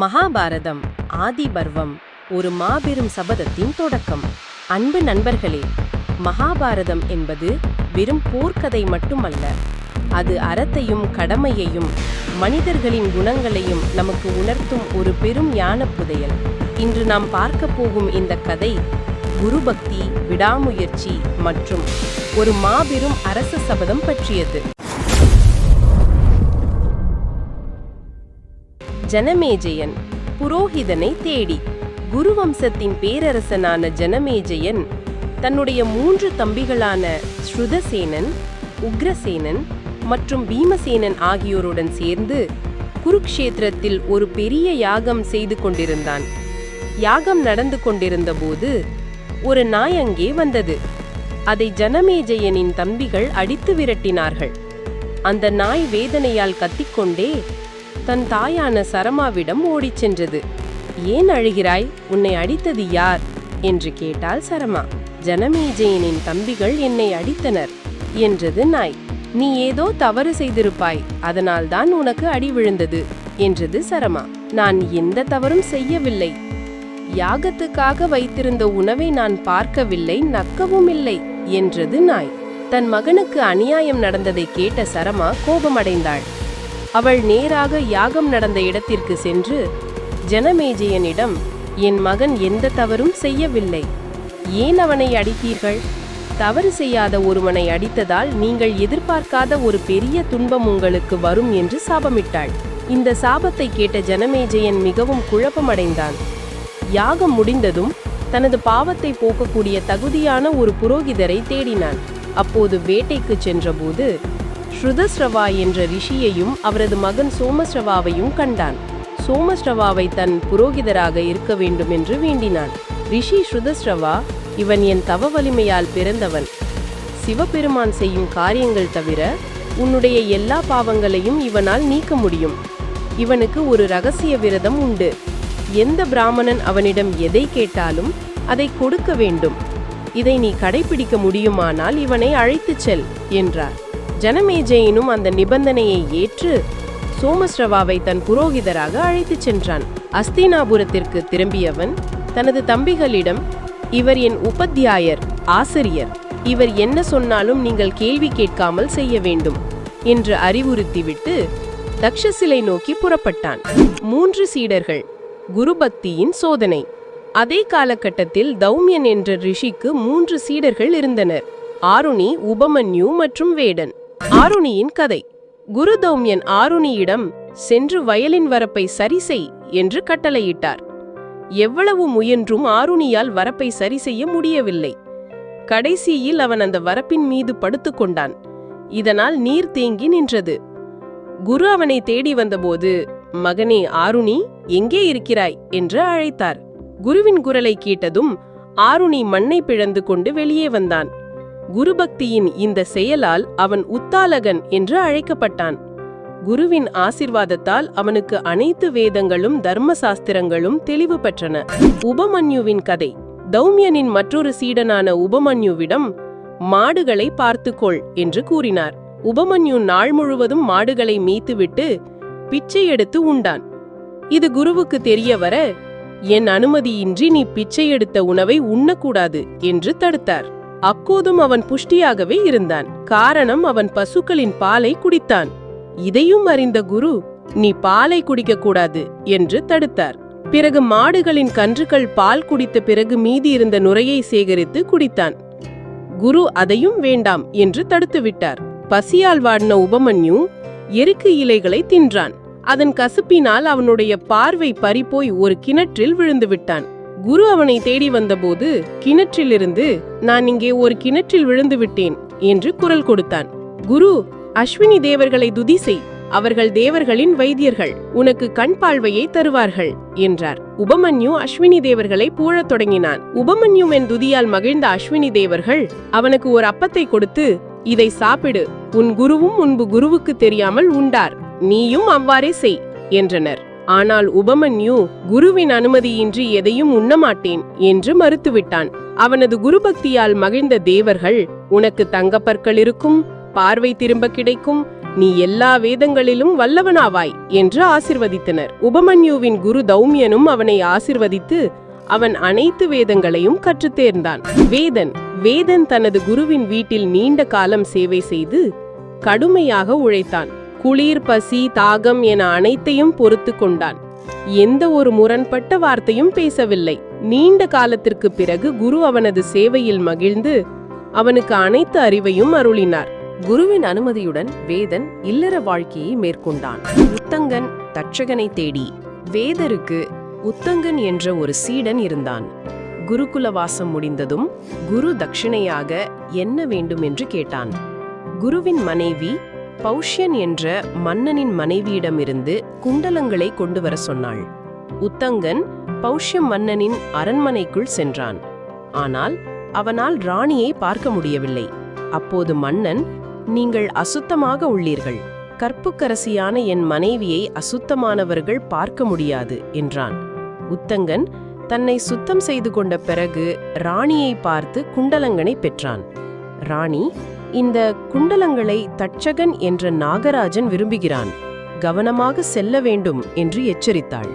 மகாபாரதம் ஆதிபர்வம் ஒரு மாபெரும் சபதத்தின் தொடக்கம். அன்பு நண்பர்களே மகாபாரதம் என்பது வெறும் போர்க்கதை மட்டுமல்ல. அது அறத்தையும் கடமையையும் மனிதர்களின் குணங்களையும் நமக்கு உணர்த்தும் ஒரு பெரும் ஞான புதையல் இன்று நாம் பார்க்க போகும் இந்த கதை குருபக்தி விடாமுயற்சி மற்றும் ஒரு மாபெரும் அரச சபதம் பற்றியது. ஜனமேஜயன். புரோகிதனை தேடி. குருவம்சத்தின் பேரரசனான ஜனமேஜயன் தன்னுடைய மூன்று தம்பிகளான ஸ்ருதசேனன் உக்ரசேனன் மற்றும் பீமசேனன் ஆகியோருடன் சேர்ந்து குருக்ஷேத்திரத்தில் ஒரு பெரிய யாகம் செய்து கொண்டிருந்தான். யாகம் நடந்து கொண்டிருந்தபோது ஒரு நாய் அங்கே வந்தது. அதை ஜனமேஜயனின் தம்பிகள் அடித்து விரட்டினார்கள். அந்த நாய் வேதனையால் கத்திக்கொண்டே தன் தாயான சரமாவிடம் ஓடிச் சென்றது. ஏன் அழுகிறாய்? உன்னை அடித்தது யார்? என்று கேட்டாள் சரமா. ஜனமேஜயனின் தம்பிகள் என்னை அடித்தனர் என்றது நாய். நீ ஏதோ தவறு செய்திருப்பாய் அதனால்தான் உனக்கு அடி விழுந்தது என்றது சரமா. நான் எந்த தவறும் செய்யவில்லை. யாகத்துக்காக வைத்திருந்த உணவை நான் பார்க்கவில்லை நக்கவும் இல்லை என்றது நாய். தன் மகனுக்கு அநியாயம் நடந்ததை கேட்ட சரமா கோபமடைந்தாள். அவள் நேராக யாகம் நடந்த இடத்திற்கு சென்று ஜனமேஜயனிடம் என் மகன் எந்த தவறும் செய்யவில்லை. ஏன் அவனை அடித்தீர்கள்? தவறு செய்யாத ஒருவனை அடித்ததால் நீங்கள் எதிர்பார்க்காத ஒரு பெரிய துன்பம் உங்களுக்கு வரும் என்று சாபமிட்டாள். இந்த சாபத்தை கேட்ட ஜனமேஜயன் மிகவும் குழப்பமடைந்தான். யாகம் முடிந்ததும் தனது பாவத்தை போக்கக்கூடிய தகுதியான ஒரு புரோகிதரை தேடினான். அப்போது வேட்டைக்கு சென்றபோது ஸ்ருதஸ்ரவா என்ற ரிஷியையும் அவரது மகன் சோமஸ்ரவாவையும் கண்டான். சோமஸ்ரவாவை தன் புரோகிதராக இருக்க வேண்டும் என்று வேண்டினான். ரிஷி ஸ்ருதஸ்ரவா இவன் என் தவ வலிமையால் பிறந்தவன். சிவபெருமான் செய்யும் காரியங்கள் தவிர உன்னுடைய எல்லா பாவங்களையும் இவனால் நீக்க முடியும். இவனுக்கு ஒரு ரகசிய விரதம் உண்டு. எந்த பிராமணன் அவனிடம் எதை கேட்டாலும் அதை கொடுக்க வேண்டும். இதை நீ கடைபிடிக்க முடியுமானால் இவனை அழைத்துச் செல் என்றார். ஜனமேஜையினும் அந்த நிபந்தனையை ஏற்று சோமஸ்ரவாவை தன் புரோகிதராக அழைத்துச் சென்றான். அஸ்தினாபுரத்திற்கு திரும்பியவன் தனது தம்பிகளிடம் இவர் என் உபத்தியாயர் ஆசிரியர். இவர் என்ன சொன்னாலும் நீங்கள் கேள்வி கேட்காமல் செய்ய வேண்டும் என்று அறிவுறுத்திவிட்டு தக்ஷசிலை நோக்கி புறப்பட்டான். மூன்று சீடர்கள் குருபக்தியின் சோதனை. அதே காலகட்டத்தில் தௌமியன் என்ற ரிஷிக்கு மூன்று சீடர்கள் இருந்தனர். ஆருணி உபமன்யு மற்றும் வேடன். ஆருணியின் கதை. குரு தௌமியன் ஆருணியிடம் சென்று வயலின் வரப்பை சரி செய் என்று கட்டளையிட்டார். எவ்வளவு முயன்றும் ஆருணியால் வரப்பை சரி செய்ய முடியவில்லை. கடைசியில் அவன் அந்த வரப்பின் மீது படுத்துக்கொண்டான் இதனால் நீர் தேங்கி நின்றது. குரு அவனை தேடி வந்தபோது மகனே ஆருணி எங்கே இருக்கிறாய்? என்று அழைத்தார். குருவின் குரலை கேட்டதும் ஆருணி மண்ணை பிழந்து கொண்டு வெளியே வந்தான். குருபக்தியின் இந்த செயலால் அவன் உத்தாலகன் என்று அழைக்கப்பட்டான். குருவின் ஆசிர்வாதத்தால் அவனுக்கு அனைத்து வேதங்களும் தர்ம சாஸ்திரங்களும் தெளிவு பெற்றன. உபமன்யுவின் கதை. தௌமியனின் மற்றொரு சீடனான உபமன்யுவிடம் மாடுகளை பார்த்துக்கொள் என்று கூறினார். உபமன்யு நாள் முழுவதும் மாடுகளை மீத்துவிட்டு பிச்சை எடுத்து உண்டான். இது குருவுக்கு தெரிய வர என் அனுமதியின்றி நீ பிச்சை எடுத்த உணவை உண்ணக்கூடாது என்று தடுத்தார். அப்போதும் அவன் புஷ்டியாகவே இருந்தான். காரணம் அவன் பசுக்களின் பாலை குடித்தான். இதையும் அறிந்த குரு நீ பாலை குடிக்க கூடாது என்று தடுத்தார். பிறகு மாடுகளின் கன்றுகள் பால் குடித்த பிறகு மீதி இருந்த நுரையை சேகரித்து குடித்தான். குரு அதையும் வேண்டாம் என்று தடுத்துவிட்டார் பசியால் வாடின உபமன்யு எருக்கு இலைகளை தின்றான். அதன் கசுப்பினால் அவனுடைய பார்வை பறிப்போய் ஒரு கிணற்றில் விழுந்துவிட்டான் குரு அவனை தேடி வந்தபோது கிணற்றிலிருந்து நான் இங்கே ஒரு கிணற்றில் விழுந்து விட்டேன் என்று குரல் கொடுத்தான். குரு அஸ்வினி தேவர்களை துதி செய். அவர்கள் தேவர்களின் வைத்தியர்கள். உனக்கு கண் பார்வையை தருவார்கள் என்றார். உபமன்யு அஸ்வினி தேவர்களை பூழத் தொடங்கினான். உபமன்யுவின் துதியால் மகிழ்ந்த அஸ்வினி தேவர்கள் அவனுக்கு ஒரு அப்பத்தை கொடுத்து இதை சாப்பிடு. உன் குருவும் முன்பு குருவுக்கு தெரியாமல் உண்டார். நீயும் அவ்வாறே செய் என்றனர். ஆனால் உபமன்யு குருவின் அனுமதியின்றி எதையும் உண்ணமாட்டேன் என்று மறுத்துவிட்டான். அவனது குருபக்தியால் மகிழ்ந்த தேவர்கள் உனக்கு தங்கப்பற்கள் இருக்கும் பார்வை திரும்ப கிடைக்கும் நீ எல்லா வேதங்களிலும் வல்லவனாவாய் என்று ஆசிர்வதித்தனர். உபமன்யுவின் குரு தௌமியனும் அவனை ஆசிர்வதித்து அவன் அனைத்து வேதங்களையும் கற்றுத் தேர்ந்தான். வேதன் வேதன் தனது குருவின் வீட்டில் நீண்ட காலம் சேவை செய்து கடுமையாக உழைத்தான். குளிர் பசி தாகம் என அனைத்தையும் பொறுத்து கொண்டான். எந்த ஒரு முரண்பட்ட வார்த்தையும் பேசவில்லை. நீண்ட காலத்திற்கு பிறகு குரு அவனது சேவையில் மகிழ்ந்து அவனுக்கு அனைத்து அறிவையும் அருளினார். குருவின் அனுமதியுடன் வேதன் இல்லற வாழ்க்கையை மேற்கொண்டான். உத்தங்கன் தட்சகனை தேடி வேதருக்கு உத்தங்கன் என்ற ஒரு சீடன் இருந்தான். குருகுல வாசம் முடிந்ததும் குரு தட்சிணையாக என்ன வேண்டும் என்று கேட்டான். குருவின் மனைவி பௌஷ்யன் என்ற மன்னனின் மனைவியிடமிருந்து குண்டலங்களை கொண்டு வர சொன்னாள். உத்தங்கன் பௌஷ்யம் மன்னனின் அரண்மனைக்குள் சென்றான். ஆனால் அவனால் ராணியை பார்க்க முடியவில்லை. அப்போது மன்னன் நீங்கள் அசுத்தமாக உள்ளீர்கள். கற்புக்கரசியான என் மனைவியை அசுத்தமானவர்கள் பார்க்க முடியாது என்றான். உத்தங்கன் தன்னை சுத்தம் செய்து கொண்ட பிறகு ராணியை பார்த்து குண்டலங்கனை பெற்றான். ராணி இந்த குண்டலங்களை தட்சகன் என்ற நாகராஜன் விரும்புகிறான். கவனமாக செல்ல வேண்டும் என்று எச்சரித்தாள்.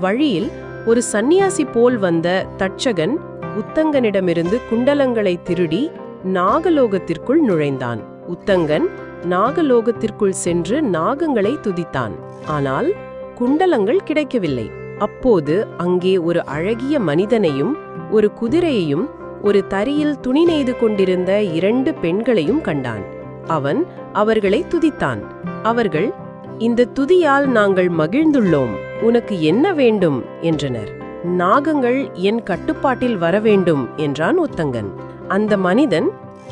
வழியில் ஒரு சந்நியாசி போல் வந்த தட்சகன் உத்தங்கனிடமிருந்து குண்டலங்களை திருடி நாகலோகத்திற்குள் நுழைந்தான். உத்தங்கன் நாகலோகத்திற்குள் சென்று நாகங்களை துதித்தான். ஆனால் குண்டலங்கள் கிடைக்கவில்லை. அப்போது அங்கே ஒரு அழகிய மனிதனையும் ஒரு குதிரையையும் ஒரு தரியில் துணி நெய்து கொண்டிருந்த இரண்டு பெண்களையும் கண்டான். அவன் அவர்களை துதித்தான். அவர்கள் இந்த துதியால் நாங்கள் மகிழ்ந்துள்ளோம். உனக்கு என்ன வேண்டும்? என்றனர். நாகங்கள் என் கட்டுப்பாட்டில் வர வேண்டும் என்றான் உத்தங்கன் அந்த மனிதன்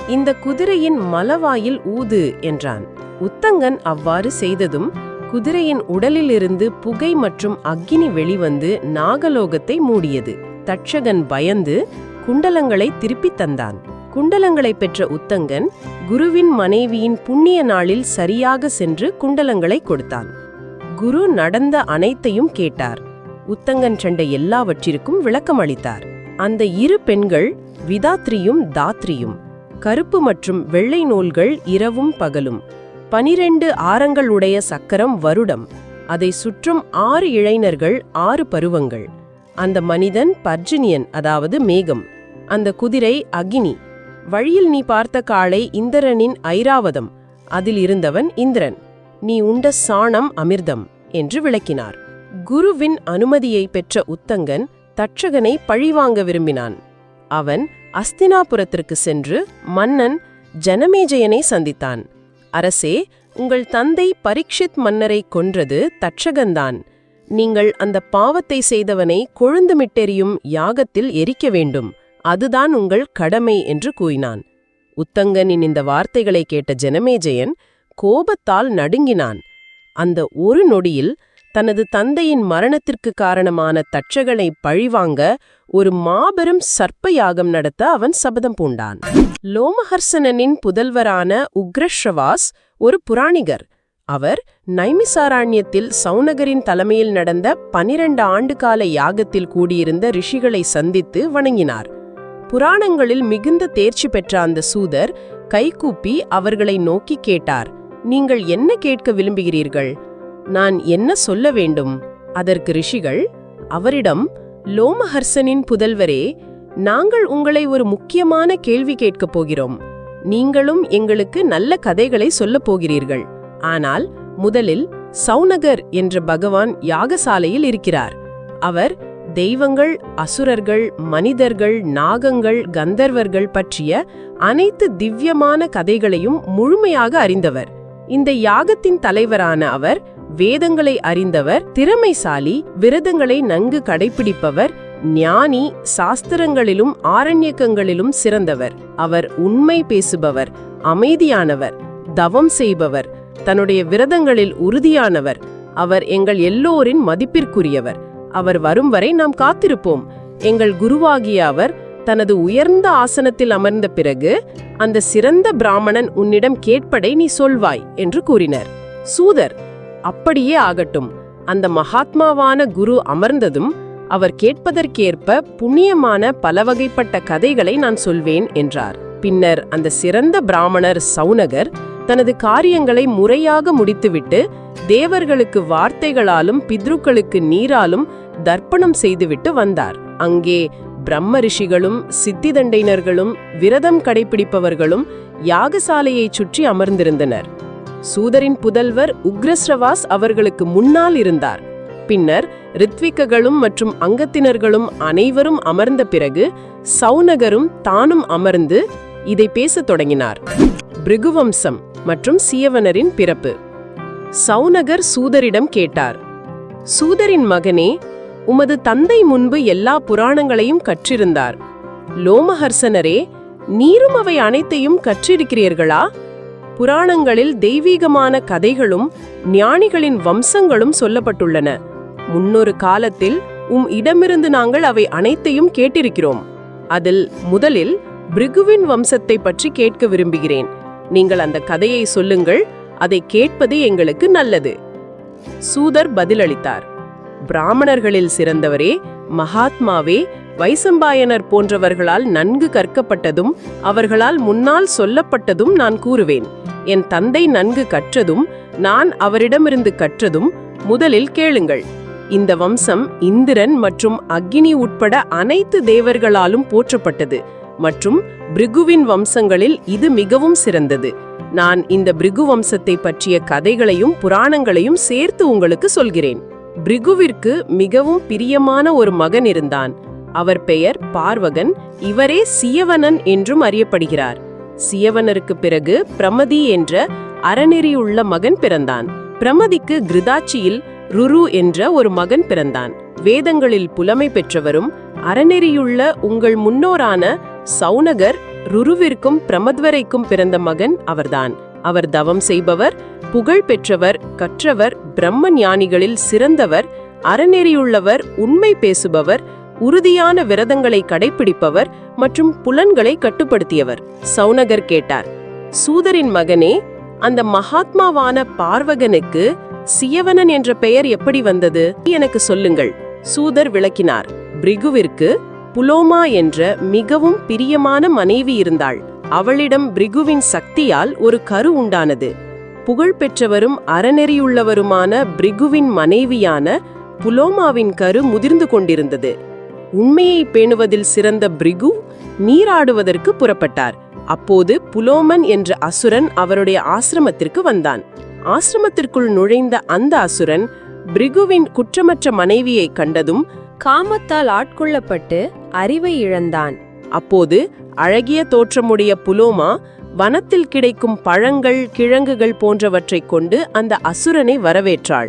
இந்த குதிரையின் மலவாயில் ஊது என்றான். உத்தங்கன் அவ்வாறு செய்ததும் குதிரையின் உடலிலிருந்து புகை மற்றும் அக்கினி வெளிவந்து நாகலோகத்தை மூடியது. தட்சகன் பயந்து குண்டலங்களை திருப்பித் தந்தான். குண்டலங்களை பெற்ற உத்தங்கன் குருவின் மனைவியின் புண்ணிய நாளில் சரியாக சென்று குண்டலங்களை கொடுத்தான். குரு நடந்த அனைத்தையும் கேட்டார். உத்தங்கன் சண்டை எல்லாவற்றிற்கும் விளக்கம் அளித்தார். அந்த இரு பெண்கள் விதாத்ரியும் தாத்ரியும். கருப்பு மற்றும் வெள்ளை நூல்கள் இரவும் பகலும். பனிரெண்டு ஆரங்கள் உடைய சக்கரம் வருடம். அதை சுற்றும் ஆறு இளைஞர்கள் ஆறு பருவங்கள். அந்த மனிதன் பர்ஜினியன் அதாவது மேகம். அந்த குதிரை அகினி. வழியில் நீ பார்த்த காளை இந்திரனின் ஐராவதம். அதில் இருந்தவன் இந்திரன். நீ உண்ட சாணம் அமிர்தம் என்று விளக்கினார். குருவின் அனுமதியை பெற்ற உத்தங்கன் தட்சகனை பழிவாங்க விரும்பினான். அவன் அஸ்தினாபுரத்திற்கு சென்று மன்னன் ஜனமேஜயனை சந்தித்தான். அரசே உங்கள் தந்தை பரீட்சித் மன்னரை கொன்றது தட்சகன்தான். நீங்கள் அந்த பாவத்தை செய்தவனை கொழுந்துமிட்டெறியும் யாகத்தில் எரிக்க வேண்டும். அதுதான் உங்கள் கடமை என்று கூறினான். உத்தங்கனின் இந்த வார்த்தைகளை கேட்ட ஜனமேஜயன் கோபத்தால் நடுங்கினான். அந்த ஒரு நொடியில் தனது தந்தையின் மரணத்திற்கு காரணமான தட்சகளை பழிவாங்க ஒரு மாபெரும் சர்ப்ப யாகம் நடத்த அவன் சபதம் பூண்டான். லோமஹர்சனனின் புதல்வரான உக்ரஷ்ரவாஸ் ஒரு புராணிகர். அவர் நைமிசாராண்யத்தில் சௌனகரின் தலைமையில் நடந்த பனிரெண்டு ஆண்டுகால யாகத்தில் கூடியிருந்த ரிஷிகளை சந்தித்து வணங்கினார். புராணங்களில் மிகுந்த தேர்ச்சி பெற்ற அந்த சூதர் கைகூப்பி அவர்களை நோக்கி கேட்டார் நீங்கள் என்ன கேட்க விரும்புகிறீர்கள்? நான் என்ன சொல்ல வேண்டும்? அதற்கு ரிஷிகள் அவரிடம் லோமஹர்சனின் புதல்வரே நாங்கள் உங்களை ஒரு முக்கியமான கேள்வி கேட்கப் போகிறோம். நீங்களும் எங்களுக்கு நல்ல கதைகளை சொல்லப் போகிறீர்கள். ஆனால் முதலில் சௌநகர் என்ற பகவான் யாகசாலையில் இருக்கிறார். அவர் தெய்வங்கள் அசுரர்கள் மனிதர்கள் நாகங்கள் கந்தர்வர்கள் பற்றிய அனைத்து திவ்யமான கதைகளையும் முழுமையாக அறிந்தவர். இந்த யாகத்தின் தலைவரான அவர் வேதங்களை அறிந்தவர் திறமைசாலி விரதங்களை நன்கு கடைபிடிப்பவர் ஞானி சாஸ்திரங்களிலும் ஆரண்யக்கங்களிலும் சிறந்தவர். அவர் உண்மை பேசுபவர் அமைதியானவர் தவம் செய்பவர் தன்னுடைய விரதங்களில் உறுதியானவர். அவர் எங்கள் எல்லோரின் மதிப்பிற்குரியவர். அவர் வரும் வரை நாம் காத்திருப்போம். எங்கள் குருவாகிய அவர் தனது உயர்ந்த ஆசனத்தில் அமர்ந்த பிறகு அந்த சிறந்த பிராமணன் உன்னிடம் கேட்பதை நீ சொல்வாய் என்று கூறினர். சூதர் அப்படியே ஆகட்டும். அந்த மகாத்மாவான குரு அமர்ந்ததும் அவர் கேட்பதற்கேற்ப புண்ணியமான பலவகைப்பட்ட கதைகளை நான் சொல்வேன் என்றார். பின்னர் அந்த சிறந்த பிராமணர் சௌனகர் தனது காரியங்களை முறையாக முடித்துவிட்டு தேவர்களுக்கு வார்த்தைகளாலும் பித்ருக்களுக்கு நீராலும் தர்ப்பணம் செய்துவிட்டு வந்தார். அங்கே பிரம்ம ரிஷிகளும் சித்திதண்டைனர்களும் விரதம் கடைபிடிப்பவர்களும் யாகசாலையைச் சுற்றி அமர்ந்திருந்தனர். சூதரின் புதல்வர் உக்ரஸ்ரவாஸ் அவர்களுக்கு முன்னால் இருந்தார். பின்னர் ரித்விக்ககளும் மற்றும் அங்கத்தினர்களும் அனைவரும் அமர்ந்த பிறகு சௌனகரும் தானும் அமர்ந்து இதை பேசத் தொடங்கினார். பிருகுவம்சம் மற்றும் சியவனரின் பிறப்பு. சௌனகர் சூதரிடம் கேட்டார் சூதரின் மகனே உமது தந்தை முன்பு எல்லா புராணங்களையும் கற்றிருந்தார். லோமஹர்சனரே நீரும் அவை அனைத்தையும் கற்றிருக்கிறீர்களா? புராணங்களில் தெய்வீகமான கதைகளும் ஞானிகளின் வம்சங்களும் சொல்லப்பட்டுள்ளன. முன்னொரு காலத்தில் உம் இடமிருந்து நாங்கள் அவை அனைத்தையும் கேட்டிருக்கிறோம். அதில் முதலில் பிருகுவின் வம்சத்தை பற்றி கேட்க விரும்புகிறேன். நீங்கள் அந்த கதையை சொல்லுங்கள் அதை கேட்பது எங்களுக்கு நல்லது. சூதர் பதிலளித்தார். பிராமணர்களில் சிறந்தவரே மகாத்மாவே வைசம்பாயனர் போன்றவர்களால் நன்கு கற்கப்பட்டதும் அவர்களால் முன்னால் சொல்லப்பட்டதும் நான் கூறுவேன். என் தந்தை நன்கு கற்றதும் நான் அவரிடமிருந்து கற்றதும் முதலில் கேளுங்கள். இந்த வம்சம் இந்திரன் மற்றும் அக்னி உட்பட அனைத்து தேவர்களாலும் போற்றப்பட்டது. மற்றும் பிரிகுவின் வம்சங்களில் இது மிகவும் சிறந்தது. நான் இந்த பிரிகு வம்சத்தை பற்றிய கதைகளையும் புராணங்களையும் சேர்த்து உங்களுக்கு சொல்கிறேன். பிரிகுவிற்கு மிகவும் பிரியமான ஒரு மகன் இருந்தான். அவர் பெயர் பார்வகன் இவரே சியவனன் என்றும் அறியப்படுகிறார். சியவனருக்கு பிறகு பிரமதி என்ற அறநெறியுள்ள மகன் பிறந்தான். பிரமதிக்கு கிருதாட்சியில் ருரு என்ற ஒரு மகன் பிறந்தான். வேதங்களில் புலமை பெற்றவரும் அறநெறியுள்ள உங்கள் முன்னோரான சௌனகர் ருருவிற்கும் பிரமத்வரைக்கும் பிறந்த மகன் அவர்தான். அவர் தவம் செய்பவர் புகழ் பெற்றவர் கற்றவர் பிரம்ம ஞானிகளில் சிறந்தவர் அறநெறியுள்ளவர் உண்மை பேசுபவர் உறுதியான விரதங்களை கடைபிடிப்பவர் மற்றும் புலன்களை கட்டுப்படுத்தியவர். சௌனகர் கேட்டார் சூதரின் மகனே அந்த மகாத்மாவான பார்வகனுக்கு சியவனன் என்ற பெயர் எப்படி வந்தது? எனக்கு சொல்லுங்கள். சூதர் விளக்கினார் பிரிகுவிற்கு புலோமா என்ற மிகவும் பிரியமான மனைவி இருந்தாள். அவளிடம் பிரிகுவின் சக்தியால் ஒரு கரு உண்டானது. புகழ்பெற்றவரும் அறநெறியுள்ளவருமான பிரிகுவின் மனைவியான புலோமாவின் கரு முதிர்ந்து கொண்டிருந்தது. உண்மையை பேணுவதில் சிறந்த பிரிகு நீராடுவதற்கு புறப்பட்டார். அப்போது புலோமன் என்ற அசுரன் அவருடைய ஆசிரமத்திற்கு வந்தான். ஆசிரமத்திற்குள் நுழைந்த அந்த அசுரன் பிரிகுவின் குற்றமற்ற மனைவியை கண்டதும் காமத்தால் ஆட்கொள்ளப்பட்டு அறிவை இழந்தான். அப்போது அழகிய தோற்றமுடைய புலோமா வனத்தில் கிடைக்கும் பழங்கள் கிழங்குகள் போன்றவற்றைக் கொண்டு அந்த அசுரனை வரவேற்றாள்.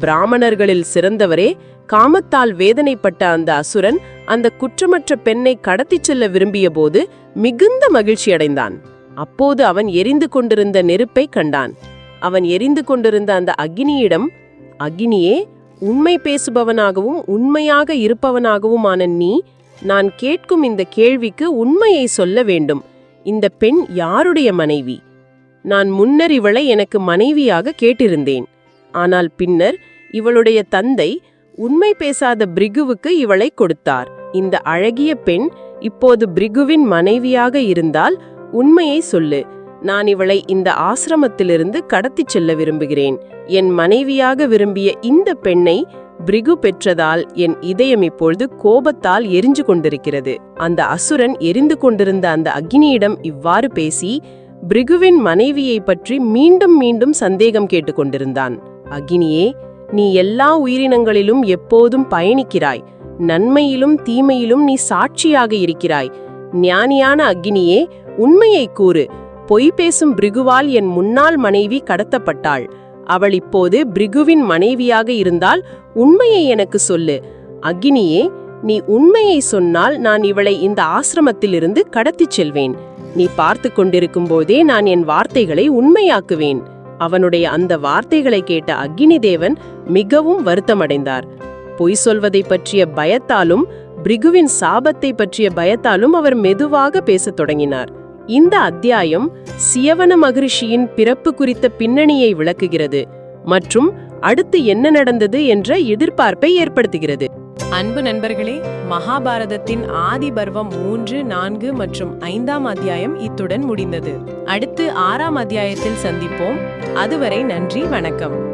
பிராமணர்களில் சிறந்தவரே காமத்தால் வேதனைப்பட்ட அந்த அசுரன் அந்த குற்றமற்ற பெண்ணை கடத்திச் செல்ல விரும்பியபோது மிகுந்த மகிழ்ச்சியடைந்தான் அப்போது அவன் எரிந்து கொண்டிருந்த நெருப்பை கண்டான். அவன் எரிந்து கொண்டிருந்த அந்த அக்னியிடம் அக்னியே உண்மை பேசுபவனாகவும் உண்மையாக இருப்பவனாகவுமான நீ நான் கேட்கும் இந்த கேள்விக்கு உண்மையை சொல்ல வேண்டும். இந்த பெண் யாருடைய மனைவி? நான் முன்னர் இவளை எனக்கு மனைவியாக கேட்டிருந்தேன். ஆனால் பின்னர் இவளுடைய தந்தை உண்மை பேசாத பிரிகுவுக்கு இவளை கொடுத்தார். இந்த அழகிய பெண் இப்போது பிரிகுவின் மனைவியாக இருந்தால் உண்மையை சொல்லு. நான் இவளை இந்த ஆசிரமத்திலிருந்து கடத்திச் செல்ல விரும்புகிறேன். என் மனைவியாக விரும்பிய இந்த பெண்ணை பிரிகு பெற்றதால் என் இதயம் இப்பொழுது கோபத்தால் எரிஞ்சு கொண்டிருக்கிறது. அந்த அசுரன் எரிந்து கொண்டிருந்த அந்த அக்னியிடம் இவ்வாறு பேசி பிரிகுவின் மனைவியை பற்றி மீண்டும் மீண்டும் சந்தேகம் கேட்டுக்கொண்டிருந்தான் அக்னியே நீ எல்லா உயிரினங்களிலும் எப்போதும் பயணிக்கிறாய். நன்மையிலும் தீமையிலும் நீ சாட்சியாக இருக்கிறாய். ஞானியான அக்னியே உண்மையை கூறு. பொய் பேசும் பிரிகுவால் என் முன்னாள் மனைவி கடத்தப்பட்டாள். அவள் இப்போது பிரிகுவின் மனைவியாக இருந்தால் உண்மையை எனக்கு சொல்லு. அக்னியே நீ உண்மையை சொன்னால் நான் இவளை இந்த ஆசிரமத்திலிருந்து கடத்திச் செல்வேன். நீ பார்த்து கொண்டிருக்கும் போதே நான் என் வார்த்தைகளை உண்மையாக்குவேன். அவனுடைய அந்த வார்த்தைகளை கேட்ட அக்னி தேவன் மிகவும் வருத்தமடைந்தார். பொய் சொல்வதை பற்றிய பயத்தாலும் பிரிகுவின் சாபத்தை பற்றிய பயத்தாலும் அவர் மெதுவாக பேசத் தொடங்கினார். இந்த அத்தியாயம் சியவன மகரிஷியின் பிறப்பு குறித்த பின்னணியை விளக்குகிறது மற்றும் அடுத்து என்ன நடந்தது என்ற எதிர்பார்ப்பை ஏற்படுத்துகிறது. அன்பு நண்பர்களே மகாபாரதத்தின் ஆதி பர்வம் மூன்று நான்கு மற்றும் ஐந்தாம் அத்தியாயம் இத்துடன் முடிந்தது. அடுத்து ஆறாம் அத்தியாயத்தில் சந்திப்போம். அதுவரை நன்றி வணக்கம்.